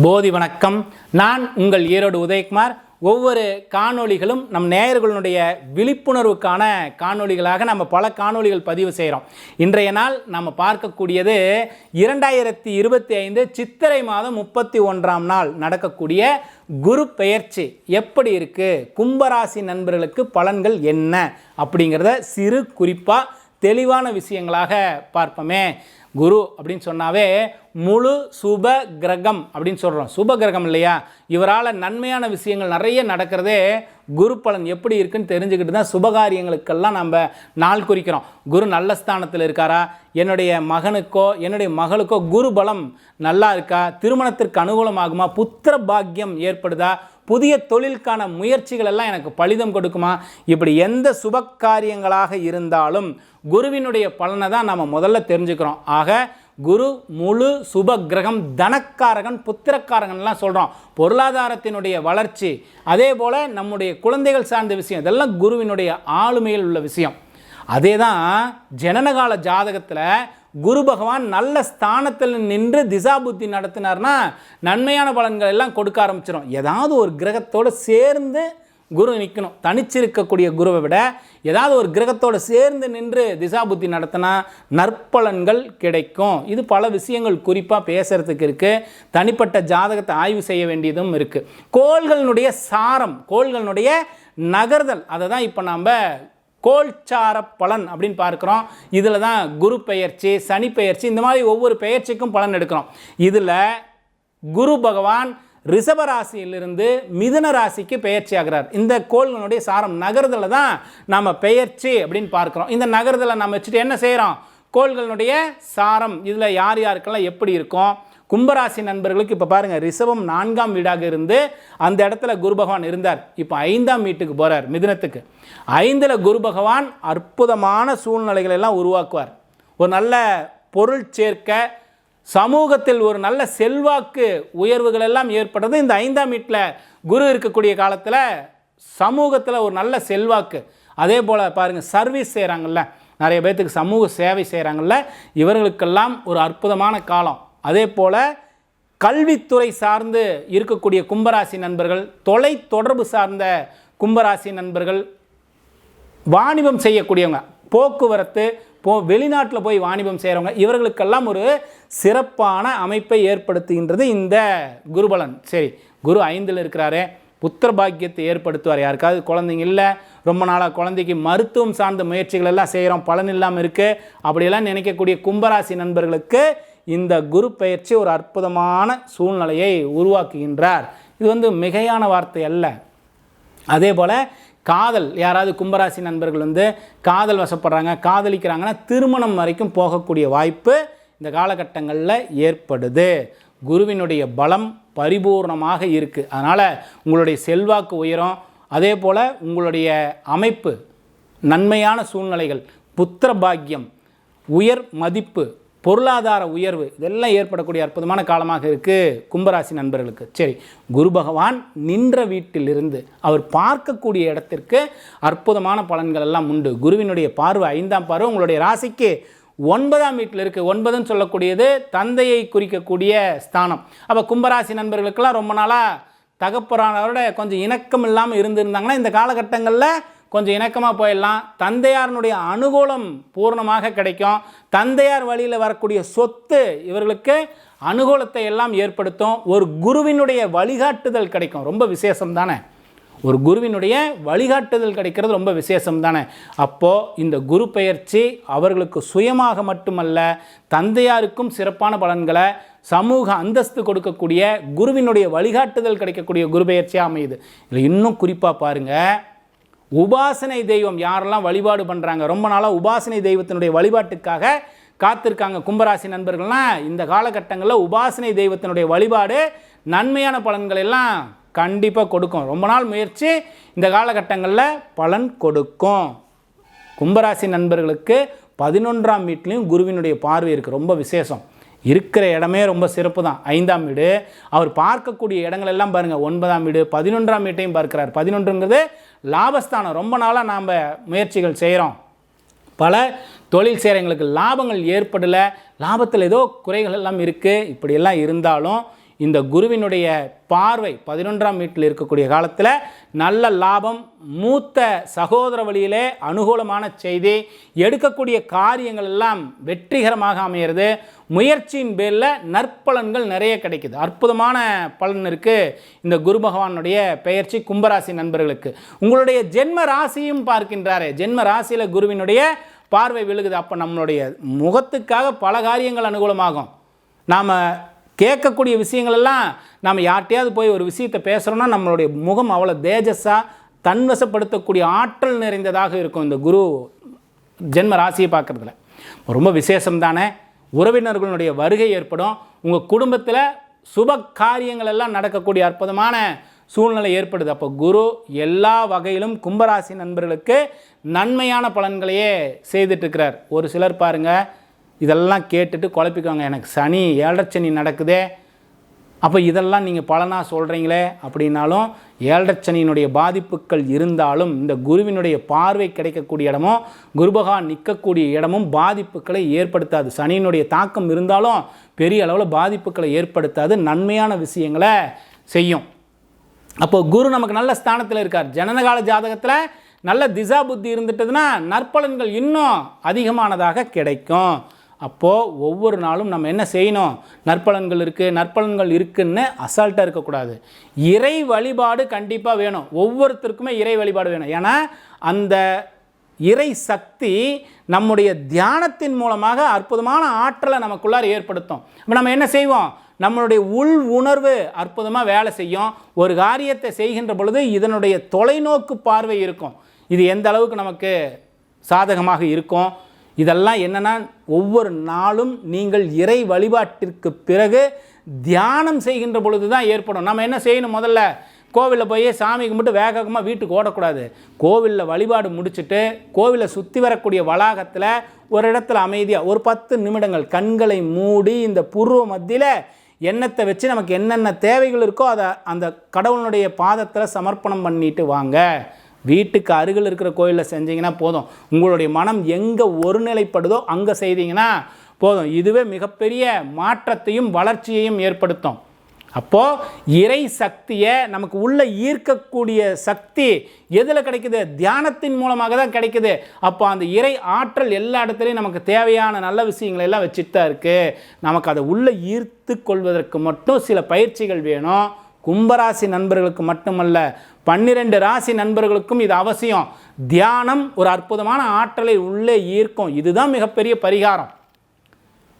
போதி வணக்கம். நான் உங்கள் ஈரோடு உதயகுமார். ஒவ்வொரு காணொளிகளும் நம் நேயர்களுடைய விழிப்புணர்வுக்கான காணொளிகளாக நம்ம பல காணொளிகள் பதிவு செய்கிறோம் இன்றைய நாள் நம்ம பார்க்கக்கூடியது இரண்டாயிரத்தி இருபத்தி ஐந்து சித்திரை மாதம் முப்பத்தி ஒன்றாம் நாள் நடக்கக்கூடிய குரு பெயர்ச்சி. எப்படி இருக்குது கும்பராசி நண்பர்களுக்கு பலன்கள் என்ன? அப்படிங்கிறத சிறு குறிப்பாக தெளிவான விஷயங்களாக பார்ப்போமே. குரு அப்படின்னு சொன்னாவே முழு சுப கிரகம் அப்படின்னு சொல்கிறோம் சுப கிரகம் இல்லையா? இவரால் நன்மையான விஷயங்கள் நிறைய நடக்கிறதே குரு பலன் எப்படி இருக்குன்னு தெரிஞ்சுக்கிட்டு தான் சுபகாரியங்களுக்கெல்லாம் நம்ம நாள் குறிக்கிறோம். குரு நல்ல ஸ்தானத்தில் இருக்காரா? என்னுடைய மகனுக்கோ என்னுடைய மகளுக்கோ குரு பலம் நல்லா இருக்கா? திருமணத்திற்கு அனுகூலமாகுமா? புத்திர பாக்கியம் ஏற்படுதா? புதிய தொழிலுக்கான முயற்சிகள் எல்லாம் எனக்கு பலிதம் கொடுக்குமா? இப்படி எந்த சுப காரியங்களாக இருந்தாலும் குருவினுடைய பலனை தான் நம்ம முதல்ல தெரிஞ்சுக்கிறோம். ஆக குரு முழு சுப கிரகம் தனக்காரகன் புத்திரக்காரகன்லாம் சொல்கிறோம் பொருளாதாரத்தினுடைய வளர்ச்சி அதே போல் நம்முடைய குழந்தைகள் சார்ந்த விஷயம் இதெல்லாம் குருவினுடைய ஆளுமையில் உள்ள விஷயம். அதே தான் ஜனனகால ஜாதகத்தில் குரு பகவான் நல்ல ஸ்தானத்தில் நின்று திசா புத்தி நடத்தினார்னா நன்மையான பலன்கள் எல்லாம் கொடுக்க ஆரம்பிச்சிடும் ஏதாவது ஒரு கிரகத்தோடு சேர்ந்து குரு நிற்கணும் தனிச்சிருக்கக்கூடிய குருவை விட ஏதாவது ஒரு கிரகத்தோடு சேர்ந்து நின்று திசாபுத்தி நடத்தினா நற்பலன்கள் கிடைக்கும். இது பல விஷயங்கள் குறிப்பாக பேசுகிறதுக்கு இருக்குது தனிப்பட்ட ஜாதகத்தை ஆய்வு செய்ய வேண்டியதும் இருக்குது கோள்களினுடைய சாரம் கோள்களினுடைய நகர்தல் அதை தான் இப்போ நாம் கோல்சார பலன் அப்படின்னு பார்க்குறோம். இதில் தான் குரு பெயர்ச்சி சனி பெயர்ச்சி இந்த மாதிரி ஒவ்வொரு பெயர்ச்சிக்கும் பலன் எடுக்கிறோம். இதில் குரு பகவான் ரிஷபராசியிலிருந்து மிதுன ராசிக்கு பெயர்ச்சி ஆகிறார். இந்த கோள்களுடைய சாரம் நகரத்தில் தான் நம்ம பெயர்ச்சி அப்படின்னு பார்க்குறோம். இந்த நகரத்தில் நம்ம வச்சுட்டு என்ன செய்கிறோம் கோள்களுடைய சாரம் இதில் யார் யாருக்கெல்லாம் எப்படி இருக்கும்? கும்பராசி நண்பர்களுக்கு இப்போ பாருங்கள் ரிஷபம் நான்காம் வீடாக இருந்து அந்த இடத்துல குரு பகவான் இருந்தார். இப்போ ஐந்தாம் வீட்டுக்கு போகிறார் மிதினத்துக்கு. ஐந்தில் குரு பகவான் அற்புதமான சூழ்நிலைகளை எல்லாம் உருவாக்குவார். ஒரு நல்ல பொருள் சேர்க்க சமூகத்தில் ஒரு நல்ல செல்வாக்கு உயர்வுகள் எல்லாம் ஏற்படுறது இந்த ஐந்தாம் வீட்டில் குரு இருக்கக்கூடிய காலத்தில் சமூகத்தில் ஒரு நல்ல செல்வாக்கு. அதே போல் பாருங்கள் சர்வீஸ் செய்கிறாங்கல்ல நிறைய பேர்த்துக்கு சமூக சேவை செய்கிறாங்கல்ல இவர்களுக்கெல்லாம் ஒரு அற்புதமான காலம். அதே போல் கல்வித்துறை சார்ந்து இருக்கக்கூடிய கும்பராசி நண்பர்கள் தொலை தொடர்பு சார்ந்த கும்பராசி நண்பர்கள் வாணிபம் செய்யக்கூடியவங்க போக்குவரத்து போ வெளிநாட்டில் போய் வாணிபம் செய்கிறவங்க இவர்களுக்கெல்லாம் ஒரு சிறப்பான அமைப்பை ஏற்படுத்துகின்றது இந்த குருபலன். சரி குரு ஐந்தில் இருக்கிறாரே புத்திர பாக்கியத்தை ஏற்படுத்துவார். யாருக்காவது குழந்தைங்க இல்லை ரொம்ப நாளாக குழந்தைக்கு மருத்துவம் சார்ந்த முயற்சிகள் எல்லாம் செய்கிறோம் பலன் இல்லாமல் இருக்குது அப்படியெல்லாம் நினைக்கக்கூடிய கும்பராசி நண்பர்களுக்கு இந்த குரு பயிற்சி ஒரு அற்புதமான சூழ்நிலையை உருவாக்குகின்றார். இது வந்து மிகையான வார்த்தை அல்ல. அதே போல் காதல் யாராவது கும்பராசி நண்பர்கள் வந்து காதல் வசப்படுறாங்க காதலிக்கிறாங்கன்னா திருமணம் வரைக்கும் போகக்கூடிய வாய்ப்பு இந்த காலகட்டங்களில் ஏற்படுது. குருவினுடைய பலம் பரிபூர்ணமாக இருக்குது அதனால் உங்களுடைய செல்வாக்கு உயரும். அதே போல் உங்களுடைய அமைப்பு நன்மையான சூழ்நிலைகள் புத்திர பாக்கியம் உயர் மதிப்பு பொருளாதார உயர்வு இதெல்லாம் ஏற்படக்கூடிய அற்புதமான காலமாக இருக்குது கும்பராசி நண்பர்களுக்கு. சரி குரு பகவான் நின்ற வீட்டிலிருந்து அவர் பார்க்கக்கூடிய இடத்திற்கு அற்புதமான பலன்கள் எல்லாம் உண்டு. குருவினுடைய பார்வை ஐந்தாம் பார்வை உங்களுடைய ராசிக்கு ஒன்பதாம் வீட்டில் இருக்குது ஒன்பதுன்னு சொல்லக்கூடியது தந்தையை குறிக்கக்கூடிய ஸ்தானம். அப்போ கும்பராசி நண்பர்களுக்கெல்லாம் ரொம்ப நாளாக தகப்பறானவரோட கொஞ்சம் இணக்கம் இல்லாமல் இருந்திருந்தாங்கன்னா இந்த காலகட்டங்களில் கொஞ்சம் இணக்கமாக போயிடலாம். தந்தையாரனுடைய அனுகூலம் பூர்ணமாக கிடைக்கும். தந்தையார் வழியில் வரக்கூடிய சொத்து இவர்களுக்கு அனுகூலத்தை எல்லாம் ஏற்படுத்தும். ஒரு குருவினுடைய வழிகாட்டுதல் கிடைக்கும். ரொம்ப விசேஷம் தானே? ஒரு குருவினுடைய வழிகாட்டுதல் கிடைக்கிறது ரொம்ப விசேஷம் தானே? அப்போது இந்த குரு பெயர்ச்சி அவர்களுக்கு சுயமாக மட்டுமல்ல தந்தையாருக்கும் சிறப்பான பலன்களை சமூக அந்தஸ்து கொடுக்கக்கூடிய குருவினுடைய வழிகாட்டுதல் கிடைக்கக்கூடிய குரு பெயர்ச்சியாக அமையுது. இதில் இன்னும் குறிப்பாக பாருங்கள் உபாசனை தெய்வம். யாரெல்லாம் வழிபாடு பண்ணுறாங்க ரொம்ப நாளாக உபாசனை தெய்வத்தினுடைய வழிபாட்டுக்காக காத்திருக்காங்க கும்பராசி நண்பர்கள்லாம் இந்த காலகட்டங்களில் உபாசனை தெய்வத்தினுடைய வழிபாடு நன்மையான பலன்கள் எல்லாம் கண்டிப்பாக கொடுக்கும். ரொம்ப நாள் முயற்சி இந்த காலகட்டங்களில் பலன் கொடுக்கும். கும்பராசி நண்பர்களுக்கு பதினொன்றாம் வீட்லேயும் குருவினுடைய பார்வை இருக்குது ரொம்ப விசேஷம். இருக்கிற இடமே ரொம்ப சிறப்பு தான் ஐந்தாம் வீடு. அவர் பார்க்கக்கூடிய இடங்கள் எல்லாம் பாருங்கள் ஒன்பதாம் வீடு பதினொன்றாம் வீட்டையும் பார்க்கிறார். பதினொன்றுங்கிறது லாபஸ்தானம். ரொம்ப நாளாக நாம் முயற்சிகள் செய்கிறோம் பல தொழில் செய்கிறவங்களுக்கு லாபங்கள் ஏற்படலை. லாபத்தில் ஏதோ குறைகள் எல்லாம் இருக்குது இப்படியெல்லாம் இருந்தாலும் இந்த குருவினுடைய பார்வை பதினொன்றாம் வீட்டில் இருக்கக்கூடிய காலத்தில் நல்ல லாபம் மூத்த சகோதர வழியிலே அனுகூலமான செய்தி எடுக்கக்கூடிய காரியங்கள் எல்லாம் வெற்றிகரமாக அமையிறது. முயற்சியின் பேரில் நற்பலன்கள் நிறைய கிடைக்குது. அற்புதமான பலன் இருக்குது இந்த குரு பகவானுடைய பெயர்ச்சி கும்பராசி நண்பர்களுக்கு. உங்களுடைய ஜென்ம ராசியும் பார்க்கின்றாரே. ஜென்ம ராசியில் குருவினுடைய பார்வை விழுகுது. அப்போ நம்மளுடைய முகத்துக்காக பல காரியங்கள் அனுகூலமாகும். நாம் கேட்கக்கூடிய விஷயங்களெல்லாம் நம்ம யார்கிட்டையாவது போய் ஒரு விஷயத்தை பேசுகிறோன்னா நம்மளுடைய முகம் அவ்வளோ தேஜஸாக தன்வசப்படுத்தக்கூடிய ஆற்றல் நிறைந்ததாக இருக்கும் இந்த குரு ஜென்ம ராசியை பார்க்குறதுல. ரொம்ப விசேஷம் தானே? உறவினர்களுடைய வருகை ஏற்படும். உங்கள் குடும்பத்தில் சுப காரியங்கள் எல்லாம் நடக்கக்கூடிய அற்புதமான சூழ்நிலை ஏற்படுது. அப்போ குரு எல்லா வகையிலும் கும்பராசி நண்பர்களுக்கு நன்மையான பலன்களையே செய்துட்ருக்கிறார் ஒரு சிலர் பாருங்கள் இதெல்லாம் கேட்டுட்டு குழப்பிக்குவாங்க. எனக்கு சனி ஏழரை சனி நடக்குதே. அப்போ இதெல்லாம் நீங்கள் பலனாக சொல்கிறீங்களே அப்படின்னாலும் ஏழரச்சனியினுடைய பாதிப்புகள் இருந்தாலும் இந்த குருவினுடைய பார்வை கிடைக்கக்கூடிய இடமும் குருபகான் நிற்கக்கூடிய இடமும் பாதிப்புகளை ஏற்படுத்தாது. சனியினுடைய தாக்கம் இருந்தாலும் பெரிய அளவில் பாதிப்புகளை ஏற்படுத்தாது. நன்மையான விஷயங்களை செய்யும். அப்போ குரு நமக்கு நல்ல ஸ்தானத்தில் இருக்கார். ஜனனகால ஜாதகத்தில் நல்ல திசா புத்தி இருந்துட்டதுன்னா நற்பலன்கள் இன்னும் அதிகமானதாக கிடைக்கும். அப்போது ஒவ்வொரு நாளும் நம்ம என்ன செய்யணும்? நற்பலன்கள் இருக்குது நற்பலன்கள் இருக்குன்னு அசால்ட்டாக இருக்கக்கூடாது. இறை வழிபாடு கண்டிப்பாக வேணும். ஒவ்வொருத்தருக்குமே இறை வழிபாடு வேணும். ஏன்னா அந்த இறை சக்தி நம்முடைய தியானத்தின் மூலமாக அற்புதமான ஆற்றலை நமக்குள்ளார ஏற்படுத்தும். இப்போ நம்ம என்ன செய்வோம்? நம்மளுடைய உள் உணர்வு அற்புதமாக வேலை செய்யும். ஒரு காரியத்தை செய்கின்ற பொழுது இதனுடைய தொலைநோக்கு பார்வை இருக்கும். இது எந்த அளவுக்கு நமக்கு சாதகமாக இருக்கும்? இதெல்லாம் என்னென்னா ஒவ்வொரு நாளும் நீங்கள் இறை வழிபாட்டிற்கு பிறகு தியானம் செய்கின்ற பொழுது தான் ஏற்படும். நம்ம என்ன செய்யணும் முதல்ல? கோவிலில் போய் சாமி கும்பிட்டு வேகமாக வீட்டுக்கு ஓடக்கூடாது. கோவிலில் வழிபாடு முடிச்சுட்டு கோவிலை சுற்றி வரக்கூடிய வளாகத்தில் ஒரு இடத்துல அமைதியாக ஒரு பத்து நிமிடங்கள் கண்களை மூடி இந்த பூர்வ மத்தியில் எண்ணத்தை வச்சு நமக்கு என்னென்ன தேவைகள் இருக்கோ அதை அந்த கடவுளுடைய பாதத்தில் சமர்ப்பணம் பண்ணிட்டு வாங்க. வீட்டுக்கு அருகில் இருக்கிற கோயிலில் செஞ்சீங்கன்னா போதும். உங்களுடைய மனம் எங்கே ஒருநிலைப்படுதோ அங்கே செய்தீங்கன்னா போதும். இதுவே மிகப்பெரிய மாற்றத்தையும் வளர்ச்சியையும் ஏற்படுத்தும். அப்போது இறை சக்தியை நமக்கு உள்ள ஈர்க்கக்கூடிய சக்தி எதில் கிடைக்குது? தியானத்தின் மூலமாக தான் கிடைக்குது. அப்போ அந்த இறை ஆற்றல் எல்லா இடத்துலையும் நமக்கு தேவையான நல்ல விஷயங்களை எல்லாம் வச்சுட்டு தான் இருக்குது நமக்கு அதை உள்ளே ஈர்த்து கொள்வதற்கு மட்டும் சில பயிற்சிகள் வேணும். கும்பராசி நண்பர்களுக்கு மட்டுமல்ல பன்னிரெண்டு ராசி நண்பர்களுக்கும் இது அவசியம். தியானம் ஒரு அற்புதமான ஆற்றலை உள்ளே ஈர்க்கும். இதுதான் மிகப்பெரிய பரிகாரம்.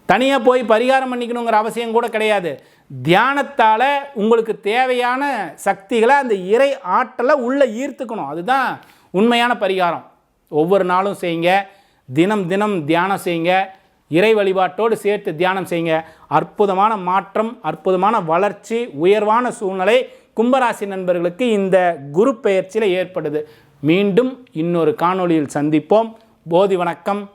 தனியாக போய் பரிகாரம் பண்ணிக்கணுங்கிற அவசியம் கூட கிடையாது. தியானத்தால் உங்களுக்கு தேவையான சக்திகளை அந்த இறை ஆற்றலை உள்ளே ஈர்த்துக்கணும். அதுதான் உண்மையான பரிகாரம். ஒவ்வொரு நாளும் செய்யுங்க. தினம் தினம் தியானம் செய்யுங்க. இறை வழிபாட்டோடு சேர்த்து தியானம் செய்யுங்க. அற்புதமான மாற்றம் அற்புதமான வளர்ச்சி உயர்வான சூழ்நிலை கும்பராசி நண்பர்களுக்கு இந்த குரு பெயர்ச்சியில் ஏற்படுது. மீண்டும் இன்னொரு காணொளியில் சந்திப்போம். போதி வணக்கம்.